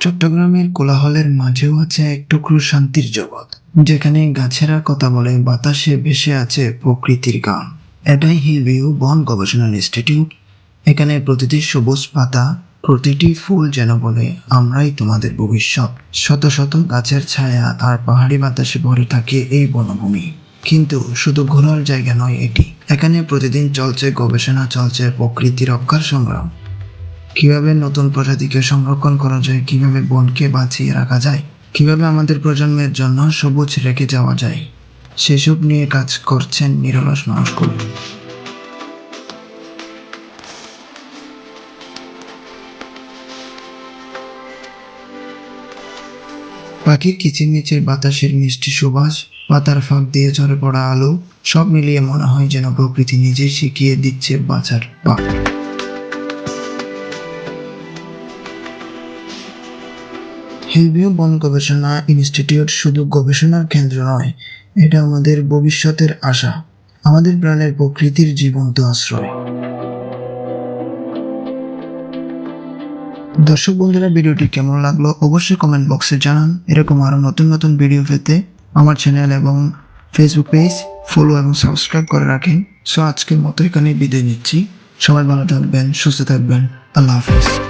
চট্টগ্রামের কোলাহলের মাঝেও আছে এক টুকরো শান্তির জগৎ, যেখানে গাছেরা কথা বলে, বাতাসে ভেসে আছে প্রকৃতির গান। এটাই হিলভিউ বন গবেষণা ইনস্টিটিউট। এখানে প্রতিটি সবুজ পাতা, প্রতিটি ফুল যেন বলে, আমরাই তোমাদের ভবিষ্যৎ। শত শত গাছের ছায়া আর পাহাড়ি বাতাসে ভরে থাকে এই বনভূমি। কিন্তু শুধু ঘোরার জায়গা নয় এটি। এখানে প্রতিদিন চলছে গবেষণা, চলছে প্রকৃতি রক্ষার সংগ্রাম। কীভাবে নতুন প্রজাতিকে সংরক্ষণ করা যায়, কীভাবে বনকে বাঁচিয়ে রাখা যায়, কীভাবে আমাদের প্রজন্মের জন্য সবুজ রেখে যাওয়া যায়, সেসব নিয়ে কাজ করছেন নিরলস মানুষগুলো পাখির কিচিরমিচির বাতাসের মিষ্টি সুবাস, পাতার ফাঁক দিয়ে ঝরে পড়া আলো, সব মিলিয়ে মনে হয় যেন প্রকৃতি নিজেই শিখিয়ে দিচ্ছে বাঁচার পাঠ হিলভিউ বন গবেষণা ইনস্টিটিউট শুধু গবেষণার কেন্দ্র নয়, এটা আমাদের ভবিষ্যতের আশা। আমাদের প্রাণের প্রকৃতির জীবন্ত আশ্রয়। দর্শক বন্ধুরা, ভিডিওটি কেমন লাগল অবশ্যই কমেন্ট বক্সে জানান। এরকম আরও নতুন নতুন ভিডিও পেতে আমার চ্যানেল এবং ফেসবুক পেজ ফলো এবং সাবস্ক্রাইব করে রাখেন। সো আজকের মতো এখানে বিদায় নিচ্ছি। সবাই ভালো থাকবেন, সুস্থ থাকবেন। আল্লাহ হাফিজ।